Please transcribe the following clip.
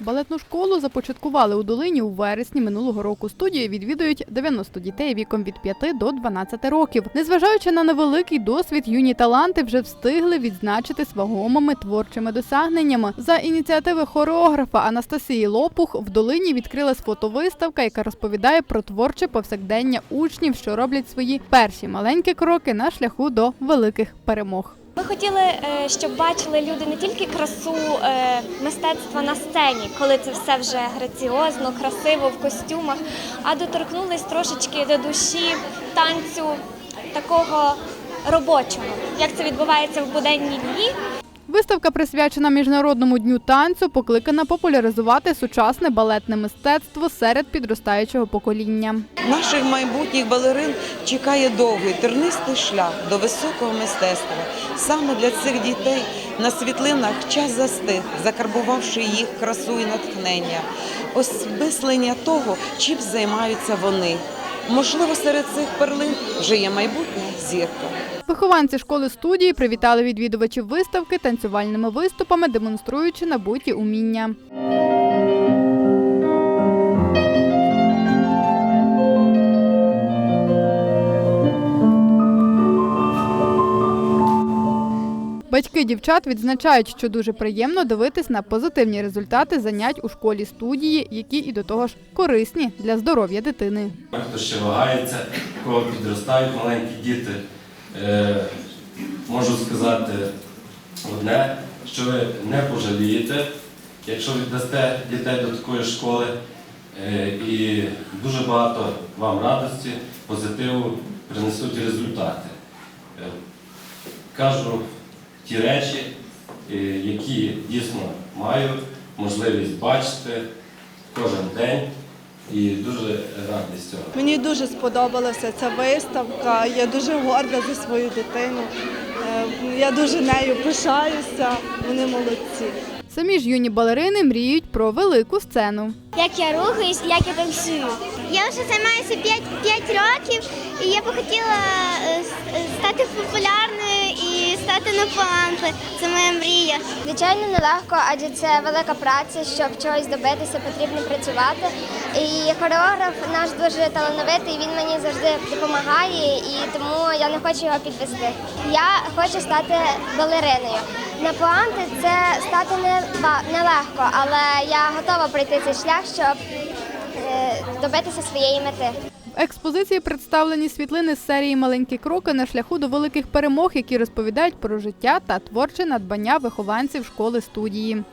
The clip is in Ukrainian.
Балетну школу започаткували у долині у вересні минулого року. Студію відвідують 90 дітей віком від 5 до 12 років. Незважаючи на невеликий досвід, юні таланти вже встигли відзначитись вагомими творчими досягненнями. За ініціативи хореографа Анастасії Лопух в долині відкрилась фотовиставка, яка розповідає про творче повсякдення учнів, що роблять свої перші маленькі кроки на шляху до великих перемог. Ми хотіли, е, щоб бачили люди не тільки красу е, мистецтва на сцені, коли це все вже граціозно, красиво в костюмах, а доторкнулись трошечки до душі, танцю такого робочого, як це відбувається в буденні дні. Виставка присвячена міжнародному дню танцю, покликана популяризувати сучасне балетне мистецтво серед підростаючого покоління. Наших майбутніх балерин чекає довгий тернистий шлях до високого мистецтва. Саме для цих дітей на світлинах час застиг, закарбувавши їх красу і натхнення, осмислення того, чим займаються вони. Можливо, серед цих перлин вже є майбутня зірка. Вихованці школи студії привітали відвідувачів виставки танцювальними виступами, демонструючи набуті уміння. Батьки дівчат відзначають, що дуже приємно дивитись на позитивні результати занять у школі студії, які і до того ж корисні для здоров'я дитини. Хто ще вагається, кого підростають маленькі діти, е, можу сказати одне, що ви не пожалієте, якщо віддасте дітей до такої школи, е, і дуже багато вам радості, позитиву принесуть результати. Е, Кажу ті речі, е, які дійсно маю можливість бачити кожен день і дуже радий з цього. Мені дуже сподобалася ця виставка. Я дуже горда за свою дитину. Е, Я дуже нею пишаюся. Вони молодці. Самі ж юні балерини мріють про велику сцену. Як я рухаюсь, як я танцюю. Я вже займаюся 5, 5 років, і я би хотіла е, стати популярною стати на панти. Це моя мрія. Звичайно, нелегко, адже це велика праця, щоб чогось добитися, потрібно працювати. І хореограф наш дуже талановитий, він мені завжди допомагає, і тому я не хочу його підвести. Я хочу стати балериною. На пуанти це стати нелегко, але я готова пройти цей шлях, щоб е, добитися своєї мети. Експозиції представлені світлини з серії Маленькі кроки на шляху до великих перемог, які розповідають про життя та творче надбання вихованців школи студії.